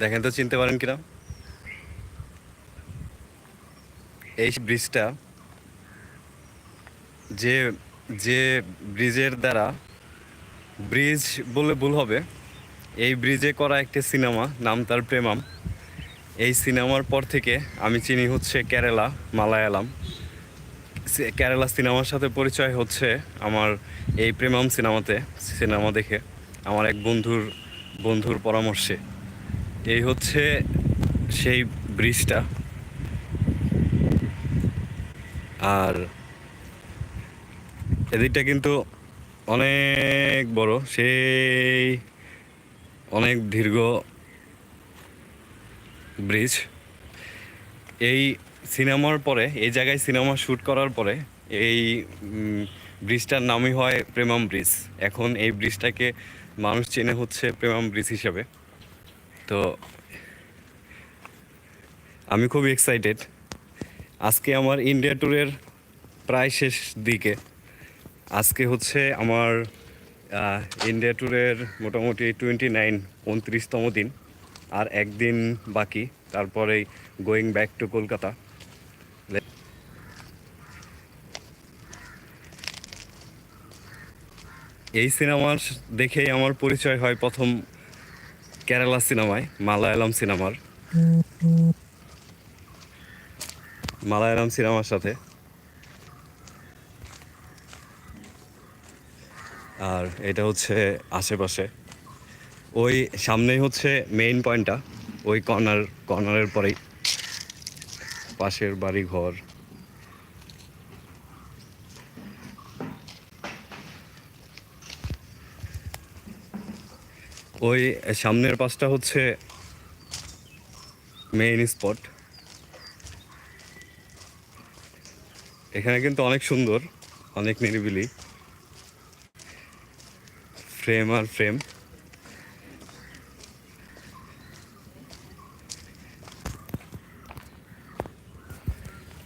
দেখেন তো, চিনতে পারেন কিনা? এই ব্রিজটা যে যে ব্রিজের দ্বারা ব্রিজ বলে ভুল হবে, এই ব্রিজে করা একটি সিনেমা, নাম তার প্রেমাম। এই সিনেমার পর থেকে আমি চিনি হচ্ছে কেরালা, মালায়ালাম। কেরালা সিনেমার সাথে পরিচয় হচ্ছে আমার এই প্রেমাম সিনেমাতে, সিনেমা দেখে। আমার এক বন্ধুর বন্ধুর পরামর্শে। এই হচ্ছে সেই ব্রিজটা আর এদিকটা কিন্তু অনেক বড়, সেই অনেক দীর্ঘ ব্রিজ এই সিনেমার পরে, এই জায়গায় সিনেমা শ্যুট করার পরে, এই ব্রিজটার নামই হয় প্রেমাম ব্রিজ এখন এই ব্রিজটাকে মানুষ চেনে হচ্ছে প্রেমাম ব্রিজ হিসাবে। তো আমি খুব এক্সাইটেড আজকে আমার ইন্ডিয়া ট্যুরের প্রায় শেষ দিকে। আজকে হচ্ছে আমার ইন্ডিয়া ট্যুরের মোটামুটি টোয়েন্টি নাইন উনত্রিশতম দিন। আর একদিন বাকি তারপরেই গোয়িং ব্যাক টু কলকাতা। এই সিনেমার দেখেই আমার পরিচয় হয় প্রথম কেরালা সিনেমায় মালায়ালাম সিনেমার মালায়ালাম সিনেমার সাথে। আর এটা হচ্ছে আশেপাশে। ওই সামনেই হচ্ছে মেইন পয়েন্টটা ওই কর্নার কর্নারের পরেই। পাশের বাড়ি ঘর ওই সামনের পাশটা হচ্ছে মেইন স্পট এখানে কিন্তু অনেক সুন্দর, অনেক নিরিবিলি। ফ্রেম আর ফ্রেম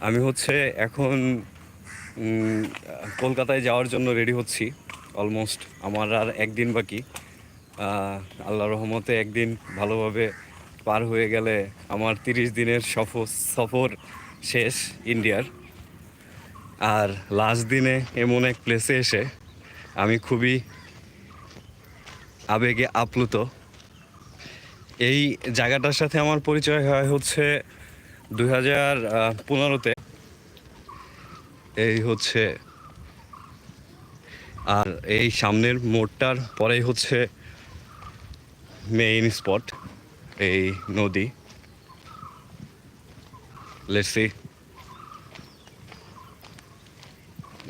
আমি হচ্ছে এখন কলকাতায় যাওয়ার জন্য রেডি হচ্ছি অলমোস্ট আমার আর একদিন বাকি। আল্লাহ রহমতে একদিন ভালোভাবে পার হয়ে গেলে আমার তিরিশ দিনের সফর সফর শেষ ইন্ডিয়ার। আর লাস্ট দিনে এমন এক প্লেসে এসে আমি খুবই আবেগে আপ্লুত। এই জায়গাটার সাথে আমার পরিচয় হয় হচ্ছে দুই হাজার পনেরোতে। এই হচ্ছে আর এই সামনের মোড়টার পরেই হচ্ছে মেইন স্পট এই নদী লেটসি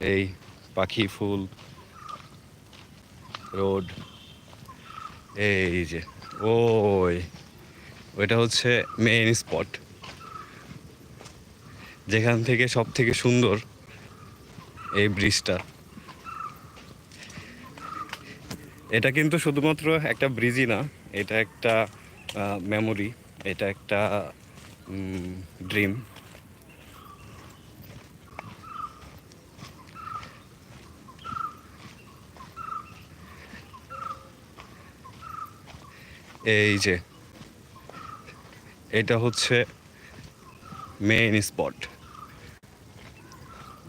এই পাখি ফুল রোড এই যে, ওই, ওইটা হচ্ছে মেইন স্পট যেখান থেকে সব থেকে সুন্দর এই ব্রিজটা এটা কিন্তু শুধুমাত্র একটা ব্রিজই না এটা একটা মেমোরি এটা একটা ড্রিম এই যে, এটা হচ্ছে মেইন স্পট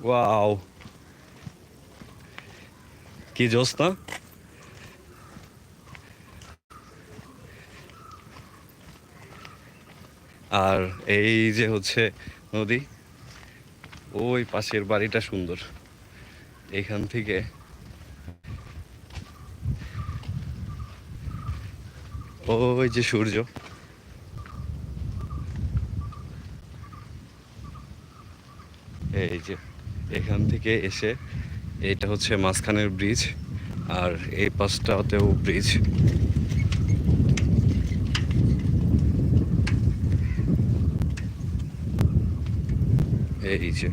ওয়াও কি জোস না? আর এই যে হচ্ছে নদী, ওই পাশের বাড়িটা সুন্দর। এখান থেকে ওই যে সূর্য। এই যে এখান থেকে এসে এটা হচ্ছে মাঝখানের ব্রিজ আর এই পাশটাতেও ব্রিজ এই যে